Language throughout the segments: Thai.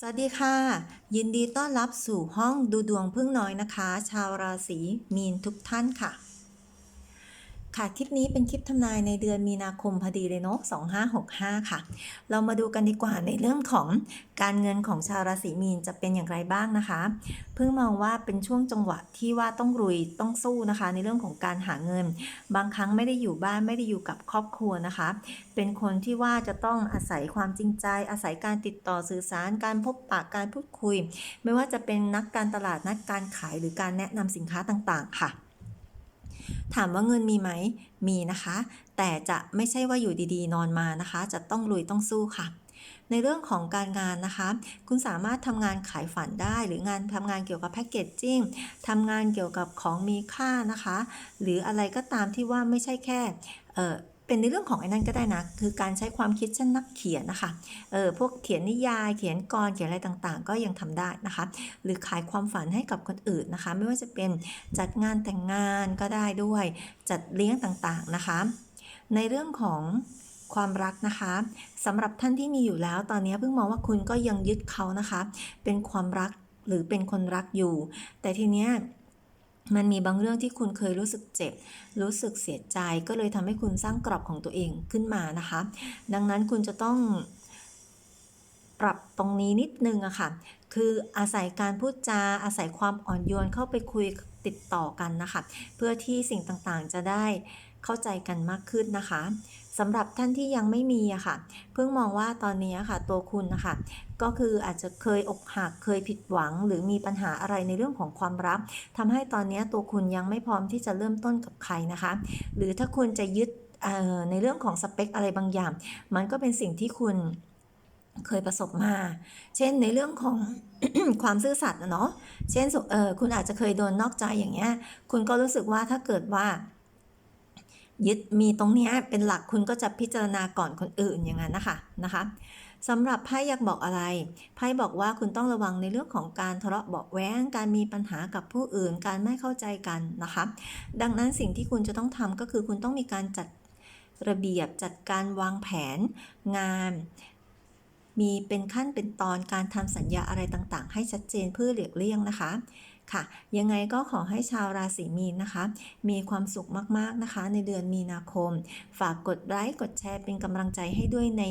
สวัสดีค่ะ ยินดีต้อนรับสู่ห้องดูดวงพึ่งน้อยนะคะ ชาวราศีมีนทุกท่านค่ะ ค่ะคลิปนี้เป็นคลิปทำนายในเดือนมีนาคมพอดีเลยเนาะ2565 ค่ะ เรามาดูกันดีกว่าในเรื่องของการเงินของชาวราศีมีนจะเป็นอย่างไรบ้างนะคะ เพิ่งมองว่าเป็นช่วงจังหวะที่ว่าต้องรุยต้องสู้นะคะ ในเรื่องของการหาเงิน บางครั้งไม่ได้อยู่บ้านไม่ได้อยู่กับครอบครัวนะคะ เป็นคนที่ว่าจะต้องอาศัยความจริงใจ อาศัยการติดต่อสื่อสาร การพบปะการพูดคุย ไม่ว่าจะเป็นนักการตลาดนักการขายหรือการแนะนำสินค้าต่างๆ ค่ะ ถามว่าเงินมีไหม มีนะคะ แต่จะไม่ใช่ว่าอยู่ดีๆ นอนมานะคะ จะต้องลุยต้องสู้ค่ะ ในเรื่องของการงานนะคะ คุณสามารถทำงานขายฝันได้ หรืองานทำงานเกี่ยวกับแพคเกจจิ้งทำงานเกี่ยวกับของมีค่านะคะ หรืออะไรก็ตามที่ว่าไม่ใช่แค่ เป็นในเรื่องของไอ้นั่นก็ได้นะ คือการใช้ความคิดเช่นนักเขียนนะคะ เออพวกเขียนนิยาย เขียนกรเขียนอะไรต่างๆ ก็ยังทำได้นะคะ หรือขายความฝันให้กับคนอื่นนะคะ ไม่ว่าจะเป็นจัดงานแต่งงานก็ได้ด้วย จัดเลี้ยงต่างๆนะคะ ในเรื่องของความรักนะคะสำหรับท่านที่มีอยู่แล้วตอนนี้เพิ่งมองว่าคุณก็ยังยึดเขานะคะ เป็นความรักหรือเป็นคนรักอยู่ แต่ทีเนี้ย มันมีบางเรื่องที่คุณเคยรู้สึกเจ็บ รู้สึกเสียใจก็เลยทำให้คุณสร้างกรอบของตัวเองขึ้นมานะคะ ดังนั้นคุณจะต้องปรับตรงนี้นิดนึงอะค่ะ คืออาศัยการพูดจาอาศัยความอ่อนโยนเข้าไปคุยติดต่อกันนะคะ เพื่อที่สิ่งต่างๆจะได้เข้าใจกันมากขึ้นนะคะ สำหรับท่านที่ยังไม่มีอะค่ะ เพิ่งมองว่าตอนนี้ค่ะ ตัวคุณนะคะก็คืออาจจะเคยอกหักเคยผิดหวัง หรือมีปัญหาอะไรในเรื่องของความรักทำให้ตอนนี้ตัวคุณยังไม่พร้อมที่จะเริ่มต้นกับใครนะคะ หรือถ้าคุณจะยึดในเรื่องของสเปคอะไรบางอย่าง มันก็เป็นสิ่งที่คุณเคยประสบมา เช่นในเรื่องของความซื่อสัตย์นะเนาะ เช่นเออคุณอาจจะเคยโดนนอกใจอย่างเงี้ย คุณก็รู้สึกว่าถ้าเกิดว่า ยึดมีตรงนี้เป็นหลักคุณก็จะพิจารณาก่อนคนอื่นอย่างนั้นนะคะนะคะสำหรับไพ่อยากบอกอะไร ไพ่บอกว่าคุณต้องระวังในเรื่องของการทะเลาะเบาแว้ง การมีปัญหากับผู้อื่น การไม่เข้าใจกันนะคะ ดังนั้นสิ่งที่คุณจะต้องทำก็คือคุณต้องมีการจัดระเบียบจัดการวางแผนงาน มีเป็นขั้นเป็นตอนการทำสัญญาอะไรต่างๆ ให้ชัดเจนเพื่อหลีกเลี่ยงนะคะ ค่ะ ยังไงก็ขอให้ชาวราศีมีนนะคะ มีความสุขมากๆนะคะ ในเดือนมีนาคม ฝากกดไลค์กดแชร์เป็นกำลังใจให้ด้วยใน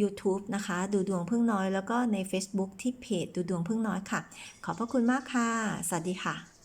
YouTube นะคะ ดูดวงพึ่งน้อยแล้วก็ใน Facebook ที่เพจดูดวงพึ่งน้อยค่ะ ขอบพระคุณมากค่ะ สวัสดีค่ะ